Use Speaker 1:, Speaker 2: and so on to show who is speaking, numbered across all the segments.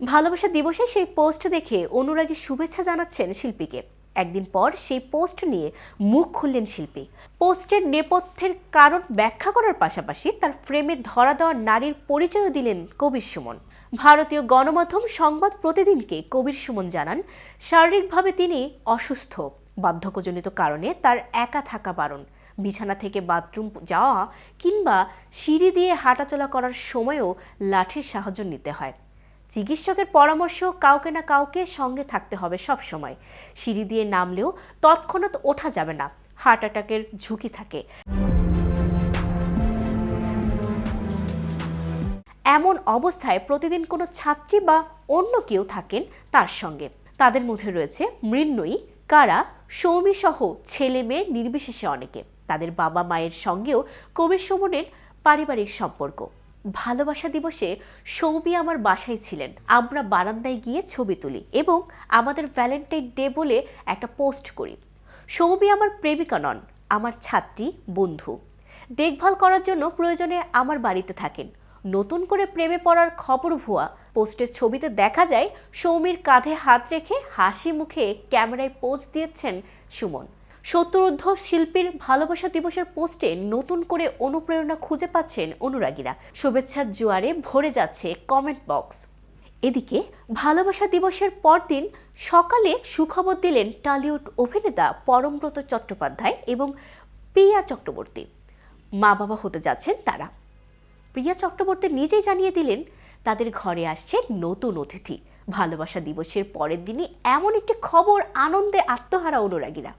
Speaker 1: ভালোবাসা দিবসে সেই পোস্ট দেখে অনুরাগী শুভেচ্ছা জানাচ্ছেন শিল্পীকে। একদিন পর সেই পোস্ট নিয়ে মুখ খুললেন শিল্পী। পোস্টের নেপথ্যের কারণ ব্যাখ্যা করার পাশাপাশি তার ফ্রেমে ধরা দেওয়া নারীর পরিচয় দিলেন কবির সুমন। ভারতীয় গণমাধ্যম সংবাদ প্রতিদিনকে কবির সুমন জানান, শারীরিকভাবে তিনি অসুস্থ। বার্ধক্যজনিত কারণে তার একা থাকা বারণ। বিছানা থেকে বাথরুম যাওয়া কিংবা সিঁড়ি দিয়ে হাঁটাচলা করার সময়ও লাঠির সাহায্য নিতে হয়। চিকিৎসকের পরামর্শ কাউকে না কাউকে সঙ্গে থাকতে হবে সব সময়। সিঁড়ি দিয়ে নামলেও তৎক্ষণাৎ ওঠা যাবে না, হার্ট অ্যাটাকের ঝুঁকি থাকে। এমন অবস্থায় প্রতিদিন কোনো ছাত্রী বা অন্য কেউ থাকেন তার সঙ্গে। তাদের মধ্যে রয়েছে মৃন্ময়ী, কারা, সৌমি সহ ছেলে মেয়ে নির্বিশেষে অনেকে। তাদের বাবা মায়ের সঙ্গেও কবির সুমনের পারিবারিক সম্পর্ক। ভালোবাসা দিবসে সৌমি আমার বাসায় ছিলেন। আমরা বারান্দায় গিয়ে ছবি তুলি এবং আমাদের ভ্যালেন্টাইন ডে বলে একটা পোস্ট করি। সৌমি আমার প্রেমিকা নন, আমার ছাত্রী, বন্ধু। দেখভাল করার জন্য প্রয়োজনে আমার বাড়িতে থাকেন। নতুন করে প্রেমে পড়ার খবর ভুয়া। পোস্টের ছবিতে দেখা যায়, সৌমির কাঁধে হাত রেখে হাসি মুখে ক্যামেরায় পোজ দিয়েছেন সুমন। সত্তরোর্ধ শিল্পীর ভালোবাসা দিবসের পোস্টে নতুন করে অনুপ্রেরণা খুঁজে পাচ্ছেন অনুরাগীরা। শুভেচ্ছার জোয়ারে ভরে যাচ্ছে কমেন্ট বক্স। এদিকে, ভালোবাসা দিবসের পরদিন সকালে সুখবর দিলেন টলিউড অভিনেতা পরমব্রত চট্টোপাধ্যায় এবং প্রিয়া চক্রবর্তী। মা বাবা হতে যাচ্ছেন তারা। প্রিয়া চক্রবর্তী নিজেই জানিয়ে দিলেন, তাদের ঘরে আসছে নতুন অতিথি। ভালোবাসা দিবসের পরের দিনই এমন একটি খবর, আনন্দে আত্মহারা অনুরাগীরা।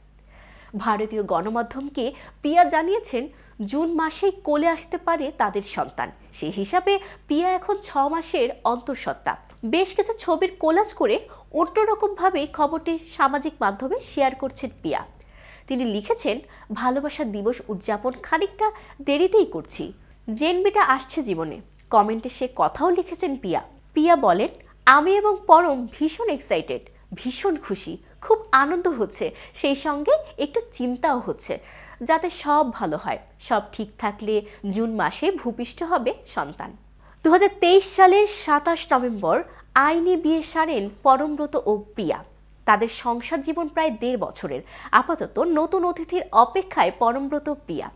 Speaker 1: ভারতীয় গণমাধ্যমকে পিয়া জানিয়েছেন, জুন মাসেই কোলে আসতে পারে তাদের সন্তান। সে হিসাবে পিয়া এখন ছ মাসের অন্তঃসত্ত্বা। বেশ কিছু ছবির কোলাজ করে অন্যরকমভাবে খবরটি সামাজিক মাধ্যমে শেয়ার করছেন পিয়া। তিনি লিখেছেন ভালোবাসা দিবস উদযাপন খানিকটা দেরিতেই করছি। জেনবিটা আসছে জীবনে। কমেন্টে সে কথাও লিখেছেন পিয়া। পিয়া বলেন, আমি এবং পরম ভীষণ এক্সাইটেড ভীষণ খুশি। খুব আনন্দ হচ্ছে। সেই সঙ্গে একটু চিন্তাও হচ্ছে, যাতে সব ভালো হয়। সব ঠিক থাকলে জুন মাসে ভূপিষ্ঠ হবে সন্তান। দু হাজার তেইশ সালের সাতাশ নভেম্বর আইনি বিয়ে সারেন পরমব্রত ও প্রিয়া। তাদের সংসার জীবন প্রায় দেড় বছরের। আপাতত নতুন অতিথির অপেক্ষায় পরমব্রত প্রিয়া।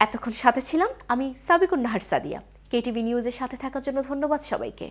Speaker 1: এতক্ষণ সাথে ছিলাম আমি সাবিকুন নাহার সাদিয়া। কেটিভি নিউজের সাথে থাকার জন্য ধন্যবাদ সবাইকে।